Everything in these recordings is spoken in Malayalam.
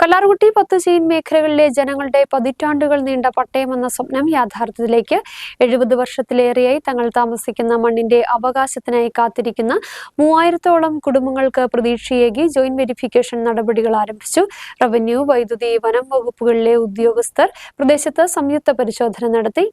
കല്ലാർകുട്ടി പത്തുചെയിൻ മേഖലകളിലെ ജനങ്ങളുടെ പതിറ്റാണ്ടുകൾ നീണ്ട പട്ടയമെന്ന സ്വപ്നം യാഥാർത്ഥ്യത്തിലേക്ക് എഴുപത് വർഷത്തിലേറെയായി തങ്ങൾ താമസിക്കുന്ന മണ്ണിന്റെ അവകാശത്തിനായി കാത്തിരിക്കുന്ന മൂവായിരത്തോളം കുടുംബങ്ങൾക്ക് പ്രതീക്ഷയേകി ജോയിന്റ് വെരിഫിക്കേഷൻ നടപടികൾ ആരംഭിച്ചു. റവന്യൂ വൈദ്യുതി വനം വകുപ്പുകളിലെ ഉദ്യോഗസ്ഥർ പ്രദേശത്ത് സംയുക്ത പരിശോധന നടത്തി.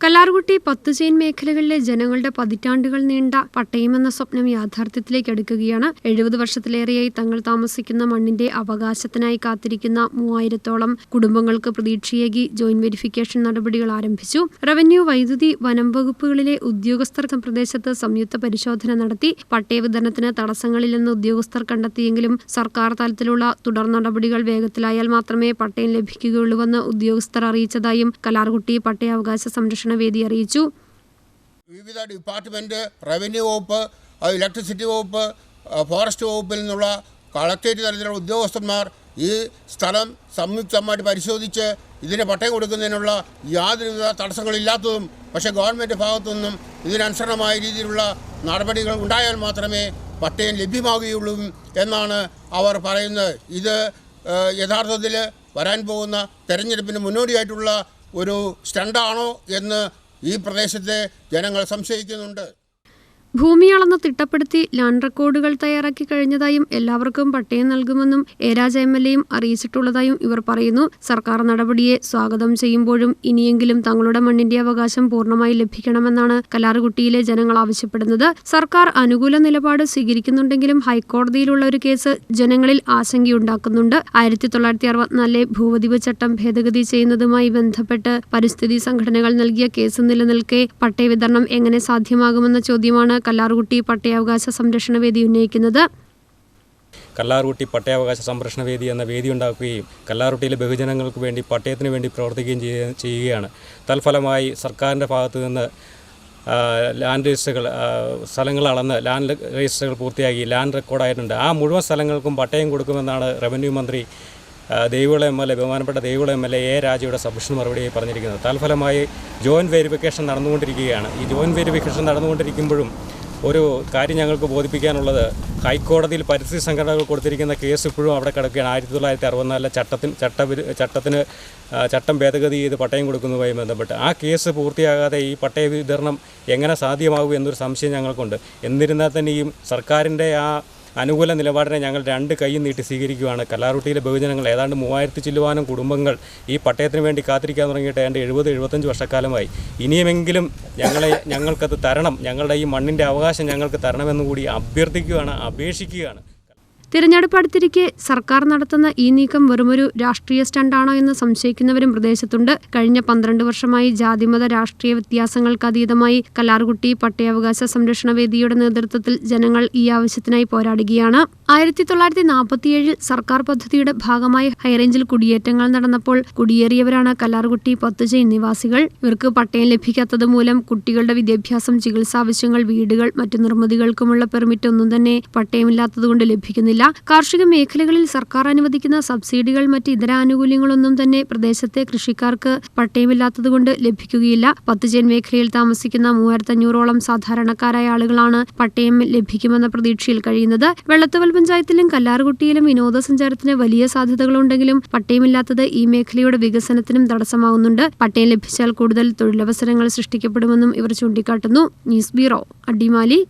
കല്ലാർകുട്ടി പത്ത് ചെയിൻ മേഖലകളിലെ ജനങ്ങളുടെ പതിറ്റാണ്ടുകൾ നീണ്ട പട്ടയമെന്ന സ്വപ്നം യാഥാർത്ഥ്യത്തിലേക്ക് അടുക്കുകയാണ് എഴുപത് വർഷത്തിലേറെയായി തങ്ങൾ താമസിക്കുന്ന മണ്ണിന്റെ അവകാശത്തിനായി കാത്തിരിക്കുന്ന മൂവായിരത്തോളം കുടുംബങ്ങൾക്ക് പ്രതീക്ഷയേകി ജോയിന്റ് വെരിഫിക്കേഷൻ നടപടികൾ ആരംഭിച്ചു. റവന്യൂ വൈദ്യുതി വനം വകുപ്പുകളിലെ ഉദ്യോഗസ്ഥർ പ്രദേശത്ത് സംയുക്ത പരിശോധന നടത്തി. പട്ടയ വിതരണത്തിന് തടസ്സങ്ങളില്ലെന്ന് ഉദ്യോഗസ്ഥർ കണ്ടെത്തിയെങ്കിലും സർക്കാർ തലത്തിലുള്ള തുടർ നടപടികൾ വേഗത്തിലായാൽ മാത്രമേ പട്ടയം ലഭിക്കുകയുള്ളൂവെന്ന് ഉദ്യോഗസ്ഥർ അറിയിച്ചതായും കലാർകുട്ടി പട്ടയാവകാശ സംരക്ഷണ വേദി അറിയിച്ചു. വിവിധ ഡിപ്പാർട്ട്മെന്റ് റവന്യൂ വകുപ്പ് ഇലക്ട്രിസിറ്റി വകുപ്പ് ഫോറസ്റ്റ് വകുപ്പിൽ നിന്നുള്ള കളക്ടറേറ്റ് തലത്തിലുള്ള ഉദ്യോഗസ്ഥന്മാർ ഈ സ്ഥലം സംയുക്തമായിട്ട് പരിശോധിച്ച് ഇതിന് പട്ടയം കൊടുക്കുന്നതിനുള്ള യാതൊരുവിധ തടസ്സങ്ങളില്ലാത്തതും പക്ഷേ ഗവൺമെന്റ് ഭാഗത്തു നിന്നും ഇതിനനുസരണമായ രീതിയിലുള്ള നടപടികൾ ഉണ്ടായാൽ മാത്രമേ പട്ടയം ലഭ്യമാവുകയുള്ളൂ എന്നാണ് അവർ പറയുന്നത്. ഇത് യഥാർത്ഥത്തിൽ വരാൻ പോകുന്ന തെരഞ്ഞെടുപ്പിന് മുന്നോടിയായിട്ടുള്ള ഒരു സ്റ്റണ്ടാണോ എന്ന് ഈ പ്രദേശത്തെ ജനങ്ങൾ സംശയിക്കുന്നുണ്ട്. ഭൂമി അളന്ന് തിട്ടപ്പെടുത്തി ലാൻഡ് റെക്കോർഡുകൾ തയ്യാറാക്കി കഴിഞ്ഞതായും എല്ലാവർക്കും പട്ടയം നൽകുമെന്നും ഏരാജ് രാജ എം എൽ എയും അറിയിച്ചിട്ടുള്ളതായും ഇവർ പറയുന്നു. സർക്കാർ നടപടിയെ സ്വാഗതം ചെയ്യുമ്പോഴും ഇനിയെങ്കിലും തങ്ങളുടെ മണ്ണിന്റെ അവകാശം പൂർണമായി ലഭിക്കണമെന്നാണ് കലാറുകുട്ടിയിലെ ജനങ്ങൾ ആവശ്യപ്പെടുന്നത്. സർക്കാർ അനുകൂല നിലപാട് സ്വീകരിക്കുന്നുണ്ടെങ്കിലും ഹൈക്കോടതിയിലുള്ള ഒരു കേസ് ജനങ്ങളിൽ ആശങ്കയുണ്ടാക്കുന്നുണ്ട്. ആയിരത്തി തൊള്ളായിരത്തി അറുപത്തിനാലിലെ ഭൂപതിവ് ചട്ടം ഭേദഗതി ചെയ്യുന്നതുമായി ബന്ധപ്പെട്ട് പരിസ്ഥിതി സംഘടനകൾ നൽകിയ കേസ് നിലനിൽക്കെ പട്ടയ വിതരണം എങ്ങനെ സാധ്യമാകുമെന്ന ചോദ്യമാണ് കല്ലാർകുട്ടി പട്ടയാവകാശ സംരക്ഷണ വേദി ഉന്നയിക്കുന്നത്. കല്ലാർകുട്ടി പട്ടയാവകാശ സംരക്ഷണ വേദി എന്ന വേദി ഉണ്ടാക്കുകയും കല്ലാർകുട്ടിയിലെ ബഹുജനങ്ങൾക്ക് വേണ്ടി പട്ടയത്തിന് വേണ്ടി പ്രവർത്തിക്കുകയും ചെയ്യുകയാണ്. തൽഫലമായി സർക്കാരിന്റെ ഭാഗത്തു നിന്ന് ലാൻഡ് രജിസ്റ്ററുകൾ സ്ഥലങ്ങൾ അളന്ന് ലാൻഡ് രജിസ്റ്ററുകൾ പൂർത്തിയാക്കി ലാൻഡ് റെക്കോർഡായിട്ടുണ്ട് ആ മുഴുവൻ സ്ഥലങ്ങൾക്കും പട്ടയം കൊടുക്കുമെന്നാണ് റവന്യൂ മന്ത്രി ദേവികുളം എം എൽ എ ബഹുമാനപ്പെട്ട Devikulam M L A A രാജയുടെ submission മറുപടിയായി പറഞ്ഞിരിക്കുന്നത്. തൽഫലമായി ജോയിന്റ് വെരിഫിക്കേഷൻ നടന്നുകൊണ്ടിരിക്കുകയാണ്. ഈ ജോയിന്റ് വെരിഫിക്കേഷൻ നടന്നുകൊണ്ടിരിക്കുമ്പോഴും ഒരു കാര്യം ഞങ്ങൾക്ക് ബോധിപ്പിക്കാനുള്ളത് ഹൈക്കോടതിയിൽ പരിസ്ഥിതി സംഘടനകൾ കൊടുത്തിരിക്കുന്ന കേസ് ഇപ്പോഴും അവിടെ കിടക്കുകയാണ്. ആയിരത്തി തൊള്ളായിരത്തി അറുപത്തിനാലിലെ ചട്ടത്തിന് ചട്ട ചട്ടത്തിന് ചട്ടം ഭേദഗതി ചെയ്ത് പട്ടയം കൊടുക്കുന്നതുമായി ബന്ധപ്പെട്ട് ആ കേസ് പൂർത്തിയാകാതെ ഈ പട്ടയ വിതരണം എങ്ങനെ സാധ്യമാകും എന്നൊരു സംശയം ഞങ്ങൾക്കുണ്ട്. എന്നിരുന്നാൽ തന്നെയും സർക്കാരിന്റെ ആ അനുകൂല നിലപാടിനെ ഞങ്ങൾ രണ്ട് കൈയും നീട്ടി സ്വീകരിക്കുകയാണ്. കലാറുട്ടിയിലെ ബഹുജനങ്ങൾ ഏതാണ്ട് മൂവായിരത്തി ചില്ലുവാനും കുടുംബങ്ങൾ ഈ പട്ടയത്തിന് വേണ്ടി കാത്തിരിക്കാൻ തുടങ്ങിയിട്ട് ഏതാണ്ട് എഴുപത് എഴുപത്തഞ്ച് വർഷക്കാലമായി. ഇനിയുമെങ്കിലും ഞങ്ങളെ ഞങ്ങൾക്കത് തരണം. ഞങ്ങളുടെ ഈ മണ്ണിന്റെ അവകാശം ഞങ്ങൾക്ക് തരണമെന്നുകൂടി അഭ്യർത്ഥിക്കുകയാണ് അപേക്ഷിക്കുകയാണ്. തിരഞ്ഞെടുപ്പ് അടുത്തിരിക്കെ സർക്കാർ നടത്തുന്ന ഈ നീക്കം വെറുമൊരു രാഷ്ട്രീയ സ്റ്റണ്ടാണോ എന്ന് സംശയിക്കുന്നവരും പ്രദേശത്തുണ്ട്. കഴിഞ്ഞ പന്ത്രണ്ട് വർഷമായി ജാതിമത രാഷ്ട്രീയ വ്യത്യാസങ്ങൾക്ക് അതീതമായി കല്ലാർകുട്ടി പട്ടയാവകാശ സംരക്ഷണ വേദിയുടെ നേതൃത്വത്തിൽ ജനങ്ങൾ ഈ ആവശ്യത്തിനായി പോരാടുകയാണ്. ആയിരത്തി തൊള്ളായിരത്തി നാൽപ്പത്തിയേഴിൽ സർക്കാർ പദ്ധതിയുടെ ഭാഗമായി ഹൈറേഞ്ചിൽ കുടിയേറ്റങ്ങൾ നടന്നപ്പോൾ കുടിയേറിയവരാണ് കല്ലാർകുട്ടി പത്തുചെയിൻ നിവാസികൾ. ഇവർക്ക് പട്ടയം ലഭിക്കാത്തത് മൂലം കുട്ടികളുടെ വിദ്യാഭ്യാസം ചികിത്സാവശ്യങ്ങൾ വീടുകൾ മറ്റു നിർമ്മിതികൾക്കുമുള്ള പെർമിറ്റ് ഒന്നും തന്നെ പട്ടയമില്ലാത്തതുകൊണ്ട് ലഭിക്കുന്നില്ല. കാർഷിക മേഖലകളിൽ സർക്കാർ അനുവദിക്കുന്ന സബ്സിഡികൾ മറ്റ് ഇതര ആനുകൂല്യങ്ങളൊന്നും തന്നെ പ്രദേശത്തെ കൃഷിക്കാർക്ക് പട്ടയമില്ലാത്തതുകൊണ്ട് ലഭിക്കുകയില്ല. പത്ത് ജൻ മേഖലയിൽ താമസിക്കുന്ന മൂവായിരത്തി അഞ്ഞൂറോളം സാധാരണക്കാരായ ആളുകളാണ് പട്ടയം ലഭിക്കുമെന്ന പ്രതീക്ഷയിൽ കഴിയുന്നത്. വെള്ളത്തവൽ പഞ്ചായത്തിലും കല്ലാർകുട്ടിയിലും വിനോദസഞ്ചാരത്തിന് വലിയ സാധ്യതകളുണ്ടെങ്കിലും പട്ടയമില്ലാത്തത് ഈ മേഖലയുടെ വികസനത്തിനും തടസ്സമാകുന്നുണ്ട് പട്ടയം ലഭിച്ചാൽ കൂടുതൽ തൊഴിലവസരങ്ങൾ സൃഷ്ടിക്കപ്പെടുമെന്നും ഇവർ ചൂണ്ടിക്കാട്ടുന്നു. News bureau Adimali.